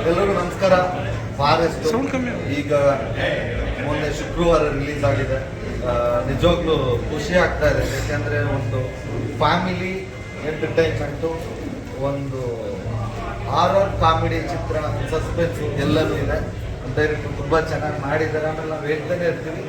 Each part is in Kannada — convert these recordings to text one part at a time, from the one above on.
ಎಲ್ಲರಿಗೂ ನಮಸ್ಕಾರ. ಫಾರೆಸ್ಟ್ ಈಗ ಮೊನ್ನೆ ಶುಕ್ರವಾರ ರಿಲೀಸ್ ಆಗಿದೆ. ನಿಜವಾಗ್ಲೂ ಖುಷಿ ಆಗ್ತಾ ಇದೆ. ಯಾಕೆಂದ್ರೆ ಒಂದು ಫ್ಯಾಮಿಲಿ ಎಂಟರ್ಟೈನ್ಮೆಂಟು ಒಂದು ಹಾರರ್ ಕಾಮಿಡಿ ಚಿತ್ರ ಸಸ್ಪೆನ್ಸ್ ಎಲ್ಲರೂ ಇದೆ. ಡೈರೆಕ್ಟ್ ತುಂಬ ಚೆನ್ನಾಗಿ ಮಾಡಿದ್ದಾರೆ. ಆಮೇಲೆ ನಾವು ಹೇಳ್ತಾನೆ ಇರ್ತೀವಿ.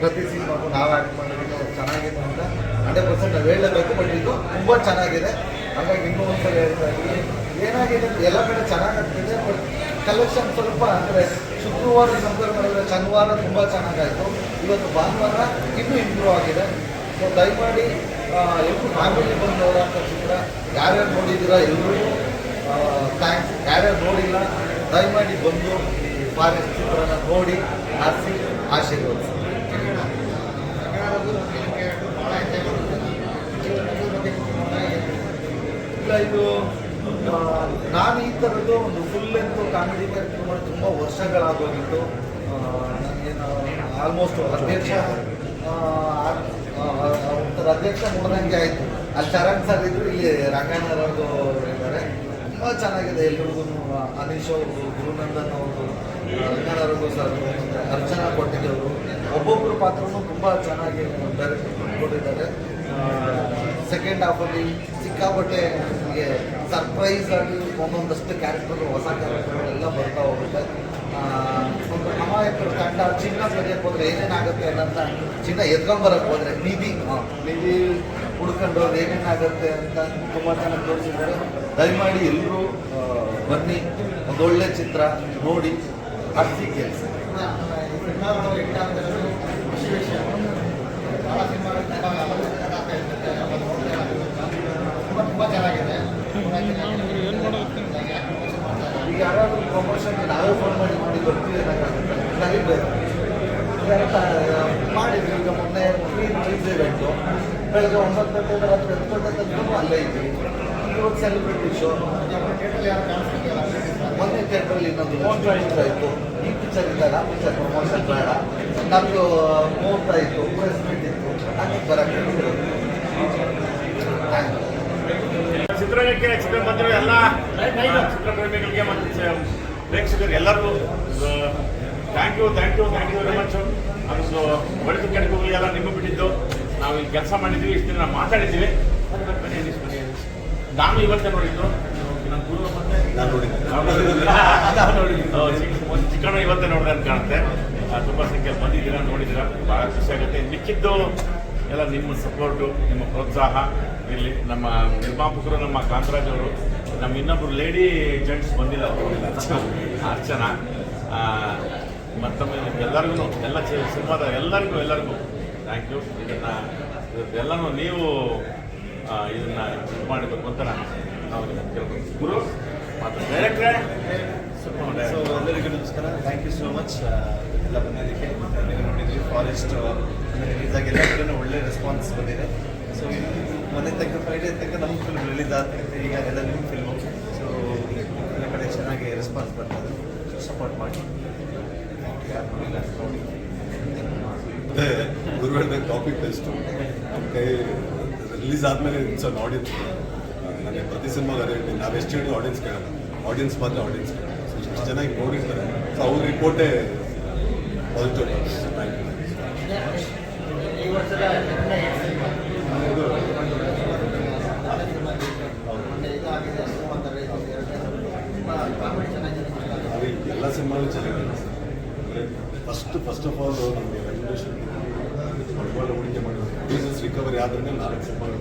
ಪ್ರತಿ ಸಿನಿಮಾಗೂ ನಾವು ಆ್ಯಕ್ಟ್ ಮಾಡಿದ್ರು ಚೆನ್ನಾಗಿದೆ ಅಂತ. ಹಂಡ್ರೆಡ್ ಪರ್ಸೆಂಟ್ ನಾವು ಹೇಳಬೇಕು ಬಟ್ ಇದು ತುಂಬ ಚೆನ್ನಾಗಿದೆ. ಹಾಗಾಗಿ ಇನ್ನೂ ಒಂದ್ಸಲ ಹೇಳ್ತಾ ಇದ್ದೀನಿ. ಏನಾಗಿದೆ? ಎಲ್ಲ ಕಡೆ ಚೆನ್ನಾಗಾಗ್ತಿದೆ ಬಟ್ ಕಲೆಕ್ಷನ್ ಸ್ವಲ್ಪ ಅಂದರೆ ಶುಕ್ರವಾರ ಕಂಪೇರ್ ಮಾಡಿದ್ರೆ ಶನಿವಾರ ತುಂಬ ಚೆನ್ನಾಗಾಯಿತು. ಇವತ್ತು ಭಾನುವಾರ ಇನ್ನೂ ಇಂಪ್ರೂವ್ ಆಗಿದೆ. ಸೊ ದಯಮಾಡಿ ಎಲ್ಲರೂ ಫ್ಯಾಮಿಲಿ ಬಂದು ನೋಡೋಂಥ ಚಿತ್ರ. ಯಾರ್ಯಾರು ನೋಡಿದ್ದೀರಾ ಎಲ್ರಿಗೂ ಥ್ಯಾಂಕ್ಸ್ ಯಾರ್ಯಾರು ನೋಡಿಲ್ಲ ದಯಮಾಡಿ ಬಂದು ಫಾರೆಸ್ಟ್ ಚಿತ್ರನ ನೋಡಿ ಆರಿಸಿ ಆಶೀರ್ವದಿಸಿ. ಇಲ್ಲ ಇದು ನಾನು ಈ ಥರದ್ದು ಒಂದು ಫುಲ್ ಲೆಂತ್ ಕಾಮಿಡಿ ಕ್ಯಾರೆಕ್ಟರ್ ಮಾಡಿ ತುಂಬ ವರ್ಷಗಳಾಗೋಗಿತ್ತು. ನನಗೇನು ಆಲ್ಮೋಸ್ಟ್ ಅಧ್ಯಕ್ಷ ಒಂಥರ ಅಧ್ಯಕ್ಷ ನೋಡ್ದಂಗೆ ಆಯಿತು. ಅಲ್ಲಿ ಚರಣ್ ಸರ್ ಇದ್ರು, ಇಲ್ಲಿ ರಂಗಣ್ಣರವ್ರದ್ದು ಇದ್ದಾರೆ. ತುಂಬ ಚೆನ್ನಾಗಿದೆ ಎಲ್ರಿಗೂ ಅನೀಶ್ ಅವರು, ಗುರುನಂದನ್ ಅವರು ರಂಗಣ್ಣರವ್ರಿಗೂ ಸರ್ ಅರ್ಚನಾ ಕೊಟ್ಟಿದ್ದವರು ಒಬ್ಬೊಬ್ಬರು ಪಾತ್ರನೂ ತುಂಬ ಚೆನ್ನಾಗಿ ಕೊಟ್ಟಿದ್ದಾರೆ. ಸೆಕೆಂಡ್ ಹಾಫಲ್ಲಿ ಸಿಕ್ಕಾಪಟ್ಟೆ ನಮಗೆ ಸರ್ಪ್ರೈಸ್ ಆಗಿ ಒಂದೊಂದಷ್ಟು ಕ್ಯಾರೆಕ್ಟರ್ ಹೊಸ ಕ್ಯಾರೆಕ್ಟರ್ಗಳೆಲ್ಲ ಬರ್ತಾ ಹೋಗುತ್ತೆ. ಒಂದು ಅಮಾಯಕರು ತಂಡ ಚಿನ್ನ ಸರಿಯಕ್ಕೆ ಹೋದರೆ ಏನೇನಾಗುತ್ತೆ ಅಂತ ಚಿನ್ನ ಎದ್ಕೊಂಬರಕ್ಕೆ ಹೋದ್ರೆ ನಿಧಿ ನಿಧಿ ಹುಡ್ಕೊಂಡು ಏನೇನಾಗುತ್ತೆ ಅಂತ ತುಂಬ ಚೆನ್ನಾಗಿ ತೋರಿಸಿದ್ದಾರೆ. ದಯಮಾಡಿ ಎಲ್ಲರೂ ಬನ್ನಿ ಒಂದೊಳ್ಳೆ ಚಿತ್ರ ನೋಡಿ ಅರ್ಸಿ ಕೆಲಸ ತುಂಬ ಚೆನ್ನಾಗಿದೆ ಈಗ ಯಾರಾದ್ರೂ ಪ್ರಮೋಷನ್ ನಾವೇ ಫೋನ್ ಮಾಡಿ ಮಾಡಿ ಬರ್ತೀವಿ ಅನ್ನೋಕ್ಕಾಗುತ್ತೆ ಕರಿಬೇಕು ಮಾಡಿದ್ವಿ ಈಗ ಮೊನ್ನೆ ಫ್ರೀ ರಿಲೀಸ್ ಇವೆಂಟು ಬೆಳಗ್ಗೆ ಒಂಬತ್ತು ಗಂಟೆ ಹತ್ತು ಗಂಟೆ ತನಕ ಅಲ್ಲೇ ಇದ್ವಿ ಇವತ್ತು ಸೆಲೆಬ್ರಿಟಿ ಶೋ ಮೊನ್ನೆ ಥಿಯೇಟ್ರಲ್ಲಿ ಇನ್ನೊಂದು ಪಿಕ್ಚರ್ ಆಯಿತು ಈ ಪಿಕ್ಚರ್ ಇದ್ದಾಗ ಪಿಕ್ಚರ್ ಪ್ರಮೋಷನ್ ಬೇಡ ನಮ್ಮದು ಮುಹೂರ್ತ ಇತ್ತು ಪ್ರೆಸ್ ಮೀಟ್ ಇತ್ತು ಅದಕ್ಕೆ ಬರೋಕ್ಕೆ ಚಿತ್ರರಂಗಕ್ಕೆ ಚಿತ್ರ ಬಂದಿರೋ ಎಲ್ಲ ಚಿತ್ರಪ್ರೇಮಿಗಳಿಗೆ ಮತ್ತು ಪ್ರೇಕ್ಷಕರಿಗೆ ಎಲ್ಲರಿಗೂ thank you thank you thank you ಅದೊಂದು ಒಳ್ಳೆ ಕೆಡಕುಗಳು ಎಲ್ಲ ನಿಮ್ಮ ಬಿಟ್ಟಿದ್ದು. ನಾವು ಇಲ್ಲಿ ಕೆಲಸ ಮಾಡಿದ್ವಿ ಇಷ್ಟು ದಿನ ಮಾತಾಡಿದ್ದೀವಿ. ನಾನು ಇವತ್ತೇ ನೋಡಿದ್ದು. ನನ್ನ ಗುರು ಮತ್ತೆ ನಾನು ನೋಡಿದ್ದೆ. ನೋಡಿದ್ದು. ಹೌದು, ಚಿಕ್ಕಣ್ಣ ಇವತ್ತೇ ನೋಡಿದೆ ಅಂತ ಕಾಣುತ್ತೆ. ತುಂಬ ಸಂಖ್ಯೆ ಬಂದಿದ್ದೀರಾ ನೋಡಿದ್ದೀರಾ. ಭಾಳ ಖುಷಿ ಆಗುತ್ತೆ. ಮಿಕ್ಕಿದ್ದು ಎಲ್ಲ ನಿಮ್ಮ ಸಪೋರ್ಟು ನಿಮ್ಮ ಪ್ರೋತ್ಸಾಹ. ಇಲ್ಲಿ ನಮ್ಮ ನಿರ್ಮಾಪಕರು ನಮ್ಮ ಕಾಂತರಾಜ್ ಅವರು ನಮ್ಮ ಇನ್ನೊಬ್ರು ಲೇಡಿ ಜೆಂಟ್ಸ್ ಬಂದಿಲ್ಲ ಅರ್ಚನಾ. ಆ, ಮತ್ತೊಮ್ಮೆ ಎಲ್ಲರಿಗೂ, ಎಲ್ಲ ಸಿನಿಮಾದ ಎಲ್ಲರಿಗೂ ಎಲ್ಲರಿಗೂ ಥ್ಯಾಂಕ್ ಯು ಇದನ್ನು ಎಲ್ಲನೂ ನೀವು ಇದನ್ನು ಇದು ಮಾಡಬೇಕು ಅಂತ ನಾನು ನಾವು ಕೇಳ್ಕೊಳ್ತೀನಿ. ಗುರು, ಮತ್ತು ಡೈರೆಕ್ಟ್ರೇ ಸೊ. ಎಲ್ಲರಿಗೂ ನಮಸ್ಕಾರ. ಥ್ಯಾಂಕ್ ಯು ಸೋ ಮಚ್ ಎಲ್ಲ ಬಂದಿದ್ದಕ್ಕೆ. ನೀವು ನೋಡಿದ್ವಿ ಫಾರೆಸ್ಟ್ ರಿಲೀಸ್ ಆಗಿ ಎಲ್ಲ ಕಡೆನೂ ಒಳ್ಳೆ ರೆಸ್ಪಾನ್ಸ್ ಬಂದಿದೆ. ಸೊ ಮನೆ ತಕ್ಕ ಫ್ರೈಡೇ ತಕ್ಕ ನಮ್ಮ ಫಿಲ್ಮ್ ರಿಲೀಸ್ ಆಗ್ತಿತ್ತು ಈಗ ಎಲ್ಲ ನಿಮ್ಮ ಫಿಲ್ಮು ಸೊ ಎಲ್ಲ ಕಡೆ ಚೆನ್ನಾಗಿ ರೆಸ್ಪಾನ್ಸ್ ಬರ್ತದೆ ಸಪೋರ್ಟ್ ಮಾಡಿ. ಯಾರು ನೋಡಿಲ್ಲ ನೋಡಿ ಅದೇ ಗುರು ಹೇಳ್ಬೇಕು ಟಾಪಿಕ್ ಟೆಸ್ಟು ನಮ್ಮ ಕೈ ರಿಲೀಸ್ ಆದಮೇಲೆ ಇಟ್ಸ್ ಅನ್ ಆಡಿಯನ್ಸ್ ನನಗೆ ಪ್ರತಿ ಸಿನಿಮಾಗೆ ಅದೇ ಹೇಳ್ತೀನಿ. ನಾವು ಎಷ್ಟು ಹೇಳಿ ಆಡಿಯನ್ಸ್ ಕೇಳಲ್ಲ. ಆಡಿಯನ್ಸ್ ಮಾತ್ರ ಆಡಿಯನ್ಸ್ ಕೇಳಲ್ಲ. ಸೊ ಇಷ್ಟು ಚೆನ್ನಾಗಿ ನೋಡಿರ್ತಾರೆ. ಸೊ ಅವ್ರ ರಿಪೋರ್ಟೇ ಪಾಸಿಟಿವ್ ಎಲ್ಲ ಸಿನಿಮಾಗಳು ಚೆನ್ನಾಗಿದೆ ಫಸ್ಟ್ ಫಸ್ಟ್ ಆಫ್ ಆಲ್ ನಮಗೆ ರೆಗ್ಯುಲೇಷನ್ ಫುಟ್ಬಾಲ್ ಹೂಡಿಕೆ ಮಾಡಿದ್ರು. ಬಿಸ್ನೆಸ್ ರಿಕವರಿ ಆದ್ರೆ ನಾಲ್ಕು ಸಿನಿಮಾಗಳು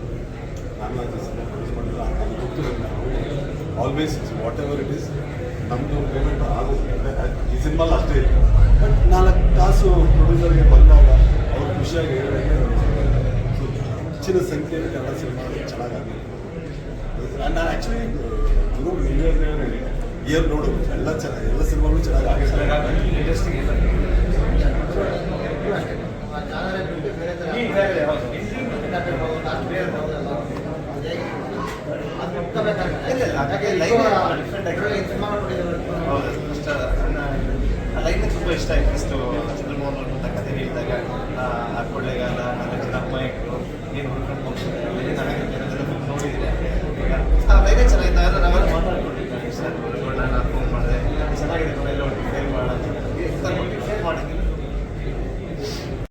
ನಾನು ನಾಲ್ಕು ಸಿನಿಮಾ ಪ್ರೊಡ್ಯೂಸ್ ಮಾಡಿಲ್ಲ ಅದು ಗೊತ್ತು always whatever it is ನಮ್ಮದು ಪೇಮೆಂಟ್ ಆಗುತ್ತೆ ಈ ಸಿನಿಮಾಲ್ ಅಷ್ಟೇ ಇತ್ತು. ಬಟ್ ನಾಲ್ಕು ತಾಸು ಪ್ರೊಡ್ಯೂಸರ್ಗೆ ಬಂದಾಗ ಅವ್ರು ಖುಷಿಯಾಗಿ ಹೇಳಬೇಕು ಸೊ ಹೆಚ್ಚಿನ ಸಂಖ್ಯೆಯಲ್ಲಿ ಕನ್ನಡ ಸಿನಿಮಾ ಚೆನ್ನಾಗಾಗಲಿ ನಾನು ಆ್ಯಕ್ಚುಲಿ ಗುರು ಇಯರ್ ನೋಡು, ಎಲ್ಲ ಚೆನ್ನಾಗಿ ಎಲ್ಲ ಸಿನಿಮಾಗಳು ಚೆನ್ನಾಗಿ ಆಗಿದೆ ಲೈನ್ ತುಂಬ ಇಷ್ಟ ಆಯ್ತು ಇಷ್ಟು ಚಂದ್ರಮೋಹನ್ ಅವ್ರು ಅಂತ ಕತೆ ಹೇಳಿದಾಗ ಕೊಳ್ಳೆಗಾಲ ನನ್ನ ಜನ ಇಟ್ಟು ನೀನು ಹುಡ್ಕೊಂಡು ಹೋಗ್ತಿದ್ದಾರೆ ನನಗೆ ಜನ ನೋಡಿದ್ದೀನಿ ಆ ಲೈನೇ ಚೆನ್ನಾಗಿತ್ತು ಆದರೆ ನಾವೆಲ್ಲ ಮಾತಾಡ್ಕೊಂಡಿದ್ದೀನಿ ಸರ್